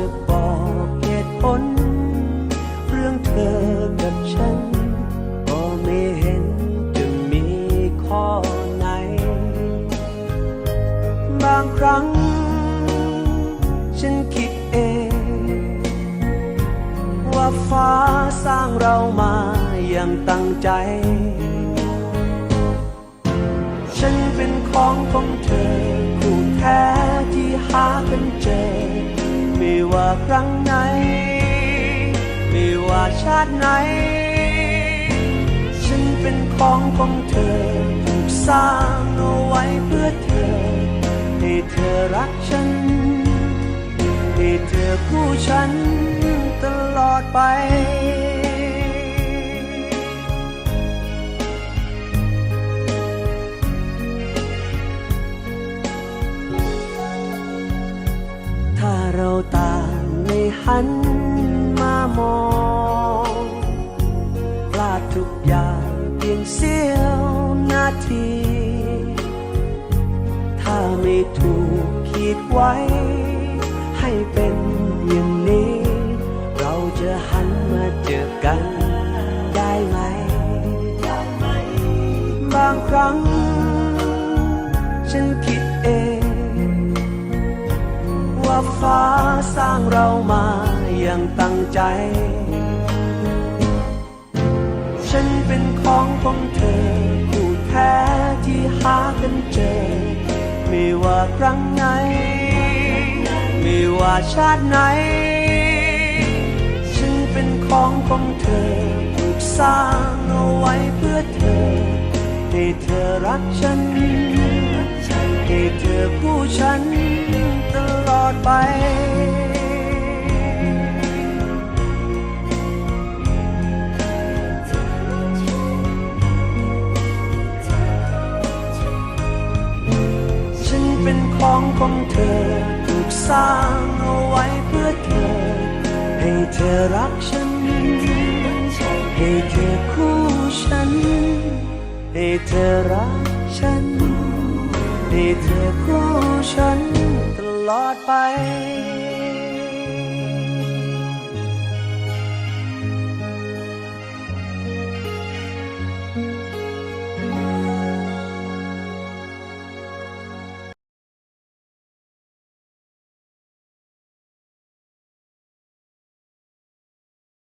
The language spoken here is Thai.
จะบอกเหตุผล เรื่องเธอกับฉัน ก็ไม่เห็นจะมีข้อไหน บางครั้ง ฉันคิดเอง ว่าฟ้าสร้างเรามาอย่างตั้งใจ ฉันเป็นของของเธอคู่แท้ที่หากันเจอ ไม่ว่าครั้งไหน ไม่ว่าชาติไหน ฉันเป็นของของเธอถูกสร้างเอาไว้เพื่อเธอ ให้เธอรักฉัน ให้เธอคู่ฉันตลอดไป เราต่างไม่หันมามองพลาดทุกอย่างเพียงเสี้ยวนาที ถ้าไม่ถูกขีดไว้ ให้เป็นอย่างนี้ เราจะหันมาเจอกันได้ไหม บางครั้ง ฉันคิดเอง ว่าฟ้าสร้างเรามาอย่างตั้งใจ ฉันเป็นของของเธอคู่แท้ที่หากันเจอ ไม่ว่าครั้งไหน ไม่ว่าชาติไหน ฉันเป็นของของเธอถูกสร้างเอาไว้เพื่อเธอ ให้เธอรักฉัน ให้เธอคู่ฉันตลอด ไป ฉันเป็นของของเธอ ถูกสร้างเอาไว้เพื่อเธอ ให้เธอรักฉัน ให้เธอคู่ฉัน ให้เธอรักฉัน ให้เธอคู่ฉัน ลอดไป